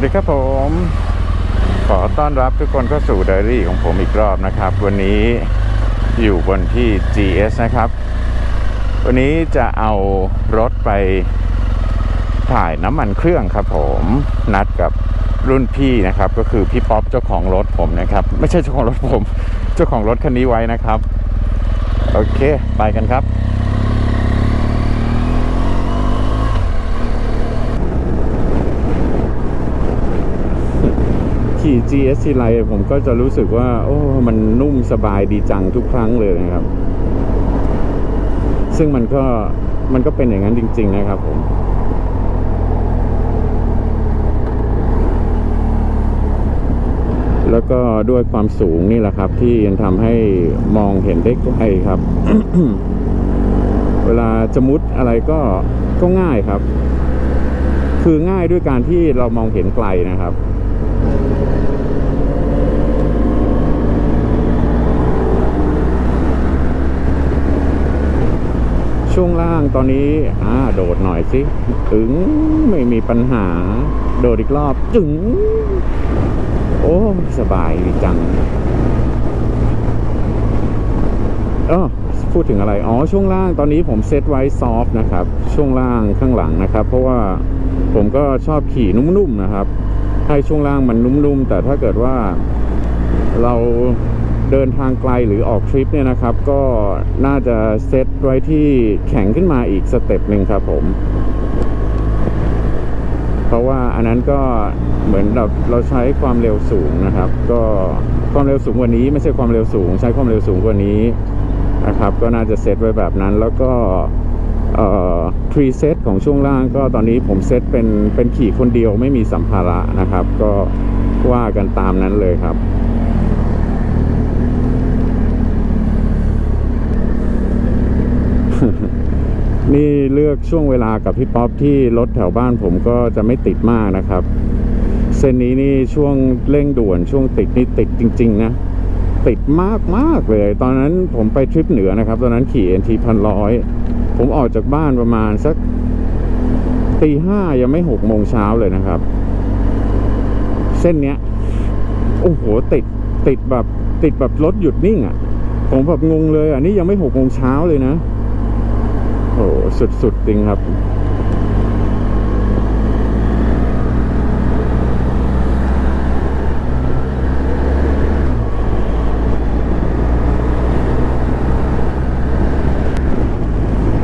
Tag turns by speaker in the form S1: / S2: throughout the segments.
S1: วัสดีครับผม ขอต้อนรับทุกคนเข้าสู่ไดอารี่ของผมอีกรอบนะครับ วันนี้อยู่บนที่ GS นะครับ วันนี้จะเอารถไปถ่ายน้ำมันเครื่องครับผมนัดกับรุ่นพี่นะครับ ก็คือพี่ป๊อปเจ้าของรถผมนะครับ ไม่ใช่เจ้าของรถผม เจ้าของรถคันนี้ไว้นะครับ โอเค ไปกันครับ GS ทีไรผมก็จะรู้สึกว่า โอ้ มันนุ่มสบายดีจังทุกครั้งเลยนะครับ ซึ่งมันก็มันก็เป็นอย่างนั้นจริง ๆ นะครับผมแล้วก็ด้วยความสูงนี่แหละครับ ที่ยังทำให้มองเห็นได้ไกลครับ เวลาจะมุดอะไรก็ก็ง่ายครับ คือง่ายด้วยการที่เรามองเห็นไกลนะครับ ช่วงล่างตอนนี้อ่าโดดหน่อยสิถึงไม่มีปัญหา โดดอีกรอบจึงโอ้สบายดีจังเออพูดถึงอะไร อ๋อ ช่วงล่างตอนนี้ผมเซตไว้ซอฟต์นะครับ ช่วงล่างข้างหลังนะครับ เพราะว่าผมก็ชอบขี่นุ่มๆนะครับ ให้ช่วงล่างมันนุ่มๆ แต่ถ้าเกิดว่าเรา เดินทางไกลหรือออกทริปเนี่ยนะครับ ก็น่าจะเซตไว้ที่แข็งขึ้นมาอีกสเต็ปหนึ่งครับผม เพราะว่าอันนั้นก็เหมือนแบบเราใช้ความเร็วสูงนะครับ ก็ความเร็วสูงกว่านี้ไม่ใช่ความเร็วสูง ใช้ความเร็วสูงกว่านี้นะครับ ก็น่าจะเซตไว้แบบนั้นแล้วก็เอ่อพรีเซตของช่วงล่างก็ตอนนี้ผมเซตเป็นเป็นขี่คนเดียวไม่มีสัมภาระนะครับ ก็ว่ากันตามนั้นเลยครับ นี่เลือกช่วงเวลากับพี่ป๊อปที่รถแถวบ้านผมก็จะไม่ติดมากนะครับ เส้นนี้นี่ช่วงเร่งด่วนช่วงติดนี่ติดจริง ๆ นะ ติดมากมากเลย ตอนนั้นผมไปทริปเหนือนะครับ ตอนนั้นขี่ NT พันร้อยผมออกจากบ้านประมาณสักตีห้ายังไม่หกโมงเช้าเลยนะครับ เส้นเนี้ยโอ้โหติดติดแบบติดแบบรถหยุดนิ่งอะ่ะ ผมแบบงงเลยอะนี่ยังไม่หกโมงเช้าเลยนะ สุดๆจริงครับ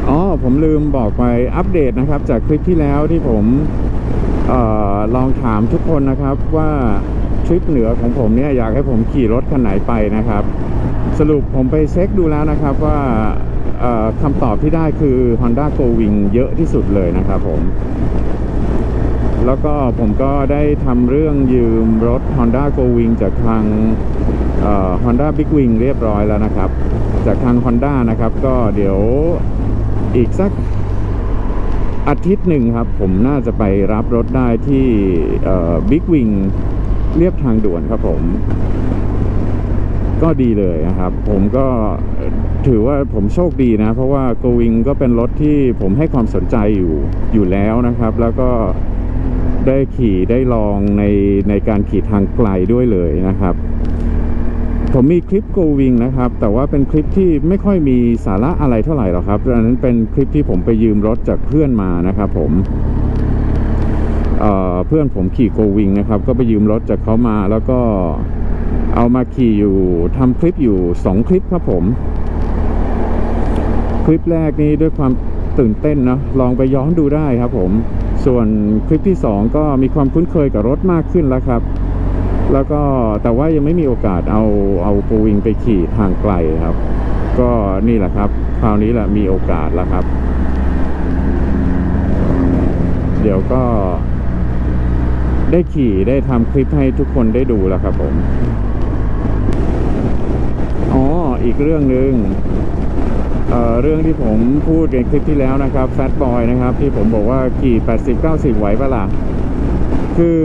S1: อ๋อผมลืมบอกไปอัปเดตนะครับ จากคลิปที่แล้วที่ผมออลองถามทุกคนนะครับว่าทริปเหนือของผมเนี่ยอยากให้ผมขี่รถคันไหนไปนะครับ สรุปผมไปเช็คดูแล้วนะครับว่า คำตอบที่ได้คือ Honda Go Wing เยอะที่สุดเลยนะครับผม แล้วก็ผมก็ได้ทำเรื่องยืมรถ Honda Go Wing จากทางเอ่อ Honda Big Wing เรียบร้อยแล้วนะครับ จากทาง Honda นะครับ ก็เดี๋ยวอีกสักอาทิตย์หนึ่งครับ ผมน่าจะไปรับรถได้ที่บิ๊กวิงเรียบทางด่วนครับผม ก็ดีเลยนะครับ ผมก็ถือว่าผมโชคดีนะ เพราะว่า g o w i n g ก็เป็นรถที่ผมให้ความสนใจอยู่อยู่แล้วนะครับ แล้วก็ได้ขี่ได้ลองในในการขี่ทางไกลด้วยเลยนะครับ ผมมีคลิป go wing นะครับ แต่ว่าเป็นคลิปที่ไม่ค่อยมีสาระอะไรเท่าไหร่หรอกครับอันนั้นเป็นคลิปที่ผมไปยืมรถจากเพื่อนมานะครับ ผมเเพื่อนผมขี่ go wing นะครับ ก็ไปยืมรถจากเขามาแล้วก็ เอามาขี่อยู่ทำคลิปอยู่ 2 คลิปครับผม คลิปแรกนี้ด้วยความตื่นเต้นนะลองไปย้อนดูได้ครับผม ส่วนคลิปที่ 2 ก็มีความคุ้นเคยกับรถมากขึ้นแล้วครับ แล้วก็แต่ว่ายังไม่มีโอกาสเอาเอาโกวิงไปขี่ทางไกลครับ ก็นี่แหละครับ คราวนี้แหละมีโอกาสแล้วครับ เดี๋ยวก็ได้ขี่ได้ทำคลิปให้ทุกคนได้ดูแล้วครับผม อีกเรื่องหนึ่งเเรื่องที่ผมพูดในคลิปที่แล้วนะครับแฟตบอยนะครับ ที่ผมบอกว่าขี่80-90 ไหวปะล่ะคือ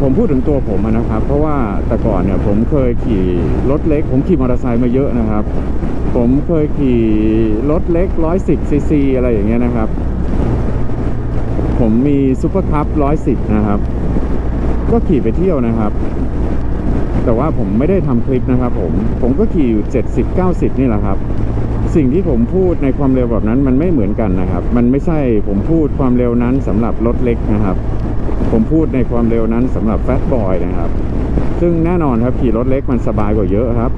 S1: ผมพูดถึงตัวผมนะครับ เพราะว่าแต่ก่อนเนี่ยผมเคยขี่รถเล็ก ผมขี่มอเตอร์ไซค์มาเยอะนะครับ ผมเคยขี่รถเล็ก 110ซีซีอะไรอย่างเงี้ยนะครับ ผมมีซูเปอร์คัพ110 นะครับ ก็ขี่ไปเที่ยวนะครับ แต่ว่าผมไม่ได้ทำคลิปนะครับผม ผมก็ขี่อยู่ 70 90 นี่แหละครับ สิ่งที่ผมพูดในความเร็วแบบนั้นมันไม่เหมือนกันนะครับ มันไม่ใช่ผมพูดความเร็วนั้นสำหรับรถเล็กนะครับ ผมพูดในความเร็วนั้นสำหรับแฟตบอยนะครับ ซึ่งแน่นอนครับขี่รถเล็กมันสบายกว่าเยอะครับ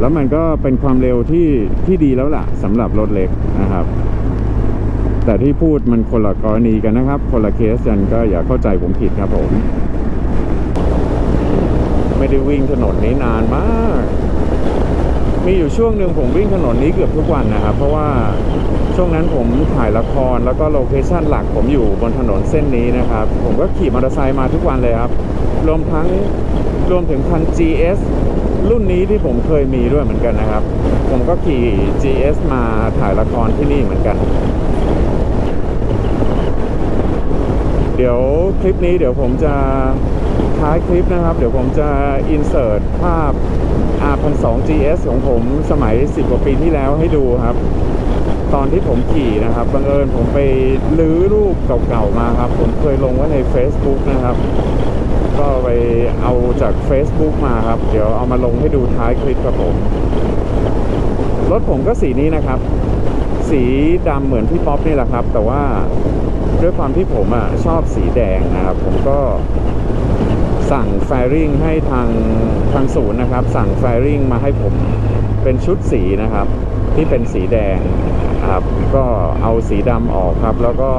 S1: แล้วมันก็เป็นความเร็วที่ที่ดีแล้วล่ะสำหรับรถเล็กนะครับแต่ที่พูดมันคนละกรณีกันนะครับ คนละเคสกันก็อย่าเข้าใจผมผิดครับผม ไม่ได้วิ่งถนนนี้นานมาก มีอยู่ช่วงหนึ่งผมวิ่งถนนนี้เกือบทุกวันนะครับ เพราะว่าช่วงนั้นผมถ่ายละครแล้วก็โลเคชั่นหลักผมอยู่บนถนนเส้นนี้นะครับ ผมก็ขี่มอเตอร์ไซค์มาทุกวันเลยครับ รวมทั้งรวมถึงคัน GS รุ่นนี้ที่ผมเคยมีด้วยเหมือนกันนะครับ ผมก็ขี่ GS มาถ่ายละครที่นี่เหมือนกัน เดี๋ยวคลิปนี้เดี๋ยวผมจะ ท้ายคลิปนะครับ เดี๋ยวผมจะอินเสิร์ตภาพ R12 GS ของผมสมัย 10 กว่าปีที่แล้วให้ดูครับ ตอนที่ผมขี่นะครับ บังเอิญผมไปลื้อรูปเก่าๆมาครับ ผมเคยลงไว้ใน Facebook นะครับ ก็ไปเอาจาก Facebook มาครับ เดี๋ยวเอามาลงให้ดูท้ายคลิปครับผม รถผมก็สีนี้นะครับ สีดำเหมือนพี่ป๊อปนี่แหละครับ แต่ว่าด้วยความที่ผมอะชอบสีแดงนะครับ ผมก็ สั่งไฟริงให้ทางทางศูนย์นะครับ สั่งไฟริงมาให้ผมเป็นชุดสีนะครับ ที่เป็นสีแดงครับก็เอาสีดำออกครับ แล้วก็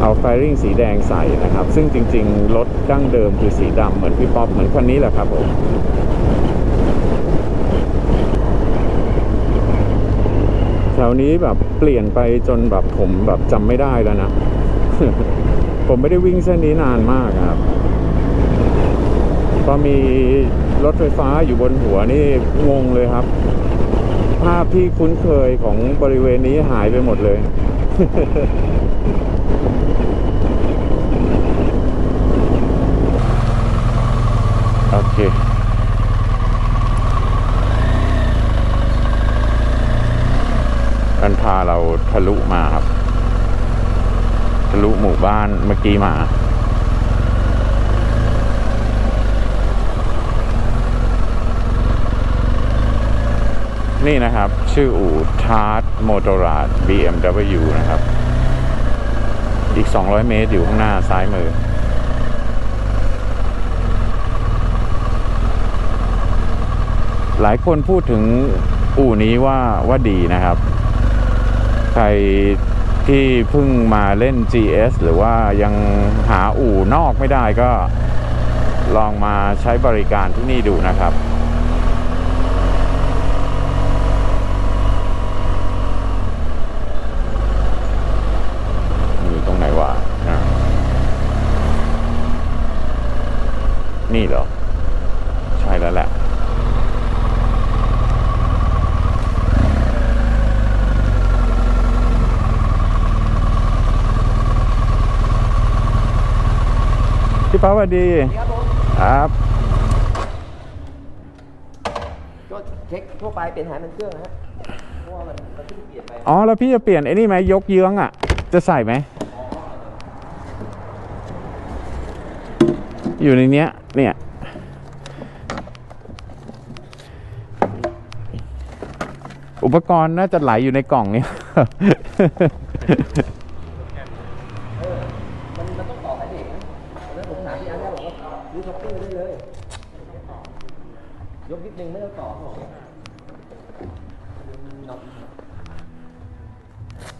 S1: เอาไฟริงสีแดงใส่นะครับ ซึ่งจริง ๆ รถดั้งเดิมคือสีดำเหมือนพี่ป๊อปเหมือนคันนี้แหละครับผมแถวนี้แบบเปลี่ยนไปจนแบบผมแบบจำไม่ได้แล้วนะ ผมไม่ได้วิ่งเส้นนี้นานมากครับ พอมีรถไฟฟ้าอยู่บนหัวนี่งงเลยครับ ภาพที่คุ้นเคยของบริเวณนี้หายไปหมดเลย โอเคมันพาเราทะลุมาครับ ทะลุหมู่บ้านเมื่อกี้มา นี่นะครับ ชื่ออู่ทาร์ตโมโตราด BMW นะครับ อีก 200 เมตรอยู่ข้างหน้าซ้ายมือ หลายคนพูดถึงอู่นี้ว่าว่าดีนะครับ ใครที่เพิ่งมาเล่น GS หรือว่ายังหาอู่นอกไม่ได้ก็ลองมาใช้บริการที่นี่ดูนะครับ อยู่ตรงไหนวะนะ นี่เหรอ ใช่แล้วแหละพี่ป๊าสวัสดี
S2: ครับผม
S1: ครับ
S2: ก็เช็คทั่วไปเปลี่ยนถ่ายมันเครื่องนะฮะเพราะว่ามันมันเพิ่งเปลี่ยนไป
S1: อ๋อแล้วพี่จะเปลี่ยนไอ้นี่ไหมยกเยื้องอะ จะใส่ไหม อยู่ในเนี้ย เนี่ย อุปกรณ์น่าจะไหลอยู่ในกล่อง
S2: เนี่ยยกนิดนึงไม่ต้องต่อ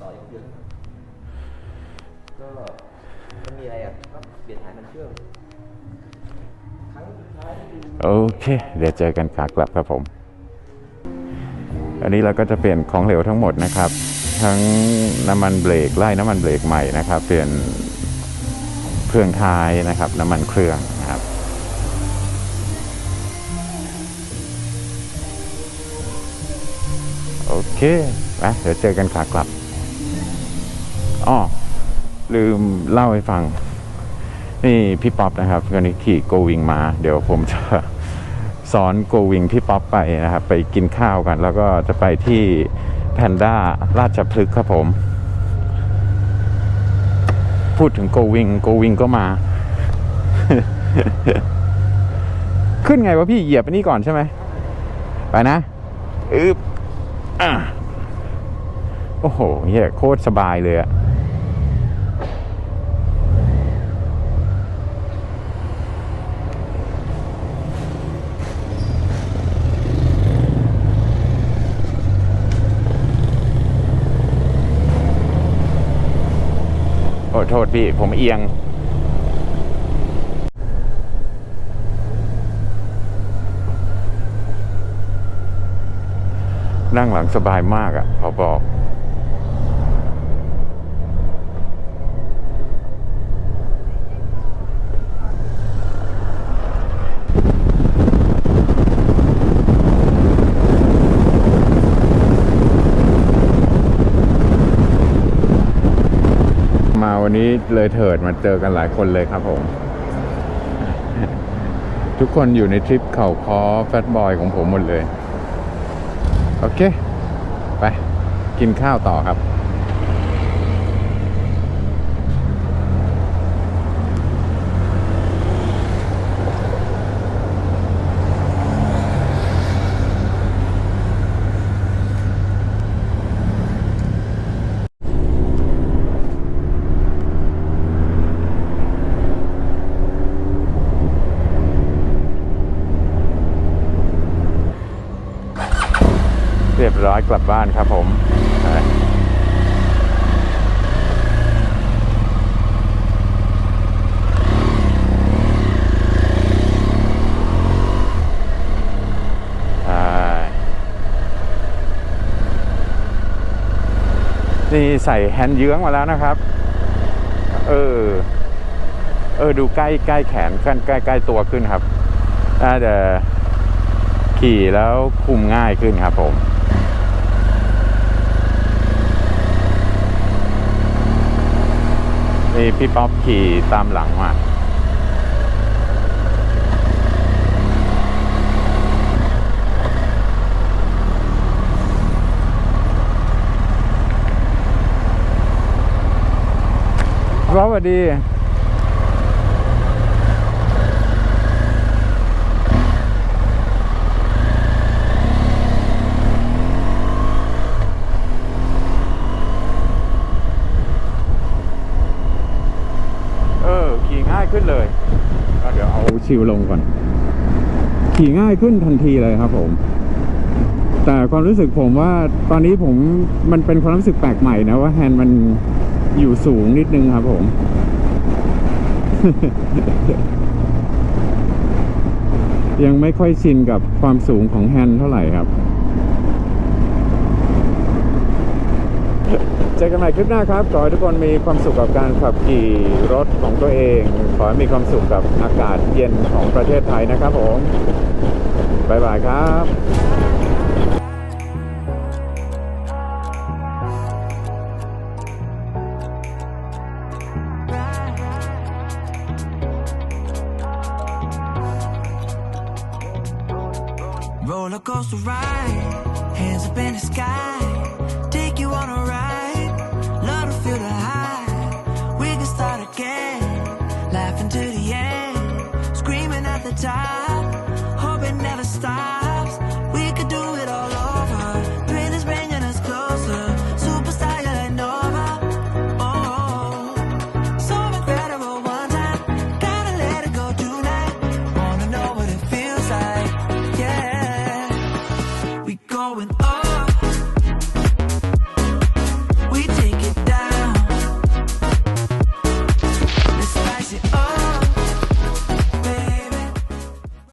S2: ต่ออย่างเดียวก็มันมีอะไรอะก็เปลี่ยนถ่ายมันเครื่องครั้งสุดท้ายที่ดู
S1: โอเค เดี๋ยวเจอกันขากลับครับผม อันนี้เราก็จะเปลี่ยนของเหลวทั้งหมดนะครับ ทั้งน้ำมันเบรกไล่น้ำมันเบรกใหม่นะครับ เปลี่ยนเครื่องท้ายนะครับ น้ำมันเครื่องนะครับโอเคนะเดี๋ยวเจอกันขากลับอ้อลืมเล่าให้ฟัง นี่พี่ป๊อปนะครับวันนี้ขี่โกวิงมา เดี๋ยวผมจะสอนโกวิงพี่ป๊อปไปนะครับ ไปกินข้าวกัน แล้วก็จะไปที่แพนด้าราชพฤกษ์ครับผม พูดถึงโกวิงโกวิงก็มา ขึ้นไงวะพี่เหยียบไปนี่ก่อนใช่ไหม ไปนะอึบอะโอ้โหเฮียโคตรสบายเลยอะ ทษพี่ ผมเอียง นั่งหลังสบายมากอะ่ะเขาบอก เลยเถิดมาเจอกันหลายคนเลยครับผม ทุกคนอยู่ในทริปเข่าคอแฟตบอยของผมหมดเลย โอเค ไป กินข้าวต่อครับ รียบร้อยกลับบ้านครับผมนี่ใส่แฮนด์เยื้องมาแล้วนะครับ เออ เออ ดูใกล้ใกล้แขนขึ้นใกล้ใกล้ตัวขึ้นครับน่าจะขี่แล้วคุมง่ายขึ้นครับผม นี่พี่ป๊อปขี่ตามหลังมาสวัสดี เออ ขี่ง่ายขึ้นเลยก็เดี๋ยวเอา ชิลลงก่อน ขี่ง่ายขึ้นทันทีเลยครับผม แต่ความรู้สึกผมว่าตอนนี้ผมมันเป็นความรู้สึกแปลกใหม่นะว่าแฮนด์มันอยู่สูงนิดนึงครับผมยังไม่ค่อยชินกับความสูงของแฮนด์เท่าไหร่ครับ เจอกันใหม่คลิปหน้าครับ ขอให้ทุกคนมีความสุขกับการขับขี่รถของตัวเอง ขอให้มีความสุขกับอากาศเย็นของประเทศไทยนะครับผมบ๊ายบายครับ
S3: Roller coaster ride, hands up in the sky, time.